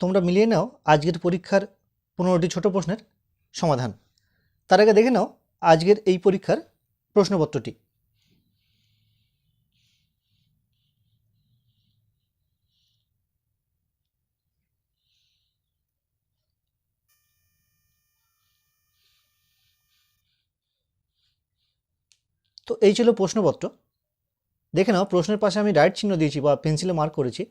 তোমরা মিলিয়ে নাও আজকের পরীক্ষার পনেরোটি ছোট প্রশ্নের সমাধান। তার আগে দেখে নাও আজকের এই পরীক্ষার প্রশ্নপত্রটি। তো এই ছিল প্রশ্নপত্র। দেখে নাও প্রশ্নের পাশে আমি রাইট চিহ্ন দিয়েছি বা পেন্সিলে মার্ক করেছি।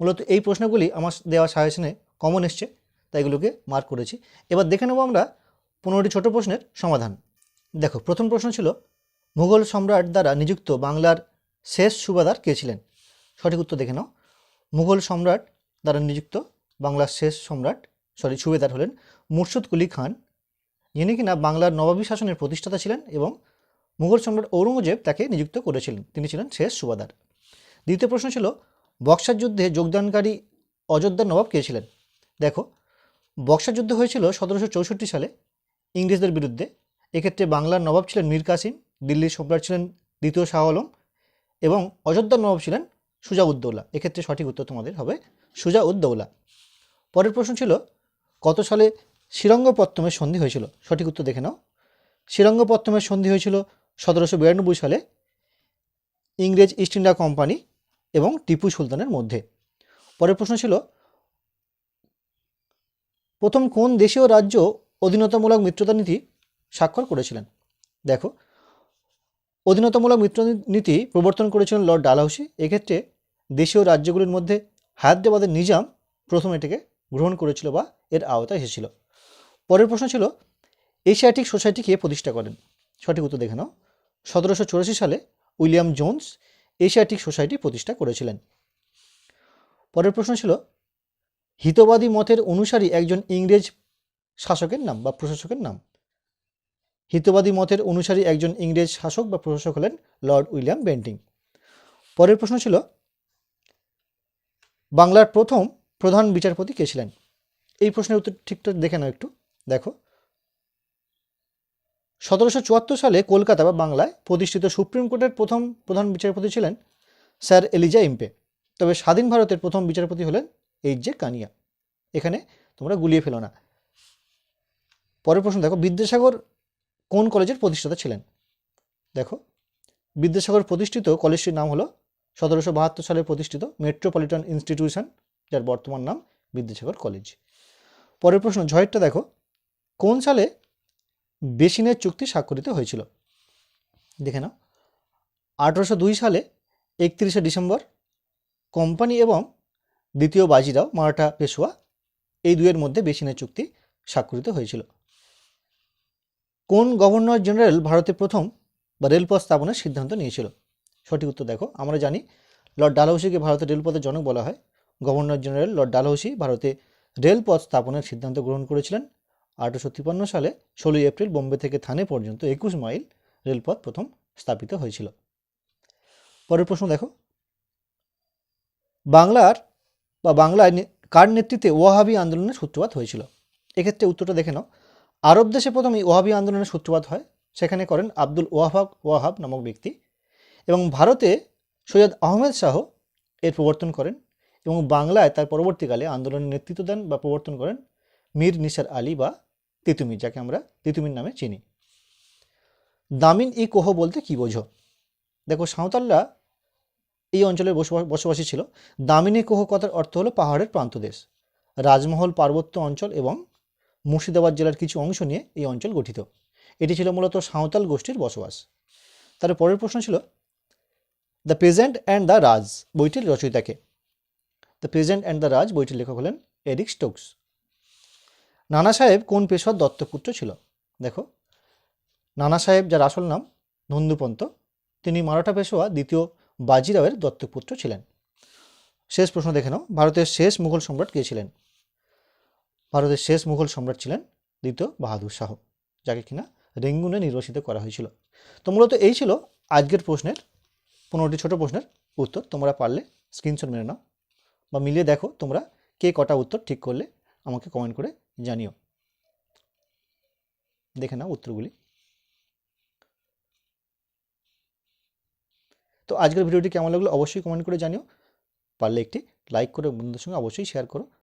মূলত এই প্রশ্নগুলি আমার দেওয়া সাজেশনে কমন এসছে, তাই এগুলোকে মার্ক করেছি। এবার দেখে নেব আমরা পনেরোটি ছোট প্রশ্নের সমাধান। দেখো, প্রথম প্রশ্ন ছিল, মুঘল সম্রাট দ্বারা নিযুক্ত বাংলার শেষ সুবাদার কে ছিলেন? সঠিক উত্তর দেখে নাও। মুঘল সম্রাট দ্বারা নিযুক্ত বাংলার শেষ সম্রাট সরি সুবেদার হলেন মুর্শিদ কুলি খান। যিনি কিনা বাংলার নবাবী শাসনের প্রতিষ্ঠাতা ছিলেন এবং মুঘল সম্রাট ঔরঙ্গজেব তাকে নিযুক্ত করেছিলেন। তিনি ছিলেন শেষ সুবাদার। দ্বিতীয় প্রশ্ন ছিল বক্সার যুদ্ধে যোগদানকারী অযোধ্যার নবাব কে ছিলেন? দেখো বক্সার যুদ্ধ হয়েছিল সতেরোশো চৌষট্টি সালে ইংরেজদের বিরুদ্ধে। এক্ষেত্রে বাংলার নবাব ছিলেন মীর কাসিম, দিল্লির সম্রাট ছিলেন দ্বিতীয় শাহ আলম এবং অযোধ্যার নবাব ছিলেন সুজাউদ্দৌলা। এক্ষেত্রে সঠিক উত্তর তোমাদের হবে সুজাউদ্দৌলা। পরের প্রশ্ন ছিল, কত সালে শ্রীরঙ্গপত্তমের সন্ধি হয়েছিল? সঠিক উত্তর দেখে নাও। শ্রীরঙ্গপত্তমের সন্ধি হয়েছিল সতেরোশো বিরানব্বই সালে ইংরেজ ইস্ট ইন্ডিয়া কোম্পানি এবং টিপু সুলতানের মধ্যে। পরের প্রশ্ন ছিল, প্রথম কোন দেশীয় রাজ্য অধীনতামূলক মিত্রতা নীতি স্বাক্ষর করেছিলেন? দেখো, অধীনতামূলক মিত্র নীতি প্রবর্তন করেছিলেন লর্ড ডালহাউসি এক্ষেত্রে দেশীয় রাজ্যগুলির মধ্যে হায়দ্রাবাদের নিজাম প্রথম এটাকে গ্রহণ করেছিল বা এর আওতায় এসেছিল। পরের প্রশ্ন ছিল, এশিয়াটিক সোসাইটি কে প্রতিষ্ঠা করেন? সঠিক উত্তর দেখে নাও। সতেরোশো চুরাশি সালে উইলিয়াম জোন্স এশিয়াটিক সোসাইটি প্রতিষ্ঠা করেছিলেন। পরের প্রশ্ন ছিল, হিতবাদী মতের অনুসারী একজন ইংরেজ শাসকের নাম বা প্রশাসকের নাম? হিতবাদী মতের অনুসারী একজন ইংরেজ শাসক বা প্রশাসক হলেন লর্ড উইলিয়াম বেন্টিং। পরের প্রশ্ন ছিল, বাংলার প্রথম প্রধান বিচারপতি কে ছিলেন? এই প্রশ্নের উত্তর ঠিকঠাক দেখে নাও একটু। দেখো সতেরোশো চুয়াত্তর সালে কলকাতা বা বাংলায় প্রতিষ্ঠিত সুপ্রিম কোর্টের প্রথম প্রধান বিচারপতি ছিলেন স্যার এলিজা ইম্পে। তবে স্বাধীন ভারতের প্রথম বিচারপতি হলেন এইচ জে কানিয়া। এখানে তোমরা গুলিয়ে ফেলো না। পরের প্রশ্ন, দেখো, বিদ্যাসাগর কোন কলেজের প্রতিষ্ঠাতা ছিলেন? দেখো, বিদ্যাসাগর প্রতিষ্ঠিত কলেজটির নাম হলো সতেরোশো বাহাত্তর সালে প্রতিষ্ঠিত মেট্রোপলিটন ইনস্টিটিউশন, যার বর্তমান নাম বিদ্যাসাগর কলেজ। পরের প্রশ্ন ঝয়েরটা দেখো, কোন সালে বেসিনের চুক্তি স্বাক্ষরিত হয়েছিল। দেখে নাও। আঠেরোশো দুই সালে একত্রিশে ডিসেম্বর কোম্পানি এবং দ্বিতীয় বাজিরাও মারাঠা পেশোয়া এই দুয়ের মধ্যে বেসিনের চুক্তি স্বাক্ষরিত হয়েছিল। কোন গভর্নর জেনারেল ভারতে প্রথম বা রেলপথ স্থাপনের সিদ্ধান্ত নিয়েছিল? সঠিক উত্তর দেখো, আমরা জানি লর্ড ডালহৌসিকে ভারতের রেলপথের জনক বলা হয়। গভর্নর জেনারেল লর্ড ডালহৌসি ভারতে রেলপথ স্থাপনের সিদ্ধান্ত গ্রহণ করেছিলেন। আঠেরোশো তিপ্পান্ন সালে ষোলোই এপ্রিল বোম্বে থেকে থানে পর্যন্ত একুশ মাইল রেলপথ প্রথম স্থাপিত হয়েছিল। পরের প্রশ্ন দেখো। বাংলার বা বাংলায় কার নেতৃত্বে ওয়াহাবি আন্দোলনের সূত্রপাত হয়েছিল? এক্ষেত্রে উত্তরটা দেখে নাও। আরব দেশে প্রথম এই ওয়াহাবি আন্দোলনের সূত্রপাত হয়। সেখানে করেন আব্দুল ওয়াহাব ওয়াহাব নামক ব্যক্তি এবং ভারতে সৈয়দ আহমেদ শাহ এর প্রবর্তন করেন এবং বাংলায় তার পরবর্তীকালে আন্দোলনের নেতৃত্ব দেন বা প্রবর্তন করেন মীর নিসার আলী বা তিতুমি, যাকে আমরা তিতুমির নামে চিনি। দামিন ই কোহ বলতে কি বোঝো? দেখো, সাঁওতালরা এই অঞ্চলের বসবাস বসবাসী ছিল। দামিনী কোহ কথার অর্থ হলো পাহাড়ের প্রান্তদেশ রাজমহল পার্বত্য অঞ্চল এবং মুর্শিদাবাদ জেলার কিছু অংশ নিয়ে এই অঞ্চল গঠিত। এটি ছিল মূলত সাঁওতাল গোষ্ঠীর বসবাস। তার পরের প্রশ্ন ছিল, the present and the Raj বইটির রচয়িতাকে। The present and the Raj বইটির লেখক হলেন এরিক স্টোকস। নানা সাহেব কোন পেশোয়ার দত্তপুত্র ছিল? দেখো। নানা সাহেব যার আসল নাম নন্দুপন্ত, তিনি মারাঠা পেশোয়া দ্বিতীয় বাজিরাওয়ের দত্তপুত্র ছিলেন। শেষ প্রশ্ন দেখে নাও। ভারতের শেষ মুঘল সম্রাট কে ছিলেন? ভারতের শেষ মুঘল সম্রাট ছিলেন দ্বিতীয় বাহাদুর শাহ, যাকে কিনা রেঙ্গুনে নির্বাসিত করা হয়েছিল। তো মূলত এই ছিল আজকের প্রশ্নের, পনেরোটি ছোট প্রশ্নের উত্তর। তোমরা পারলে স্ক্রিনশট মেরে নাও বা মিলিয়ে দেখো তোমরা কে কটা উত্তর ঠিক করলে আমাকে কমেন্ট করে জানিও। দেখে নাও উত্তরগুলি। তো আজকের ভিডিওটি কেমন লাগল অবশ্যই কমেন্ট করে জানিও। পারলে একটি লাইক করে বন্ধুদের সঙ্গে অবশ্যই শেয়ার করো।